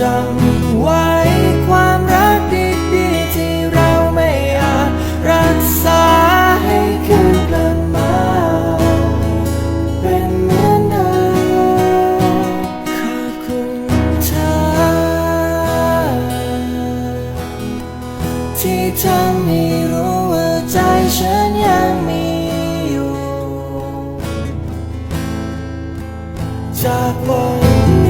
จำไว้ความรักดีๆที่เราไม่อาจรักษาให้คืนกลับมา เป็นเหมือนเดิมขอบคุณเธอ ที่ทำให้รู้ว่าใจฉันยังมีอยู่ จากวันนี้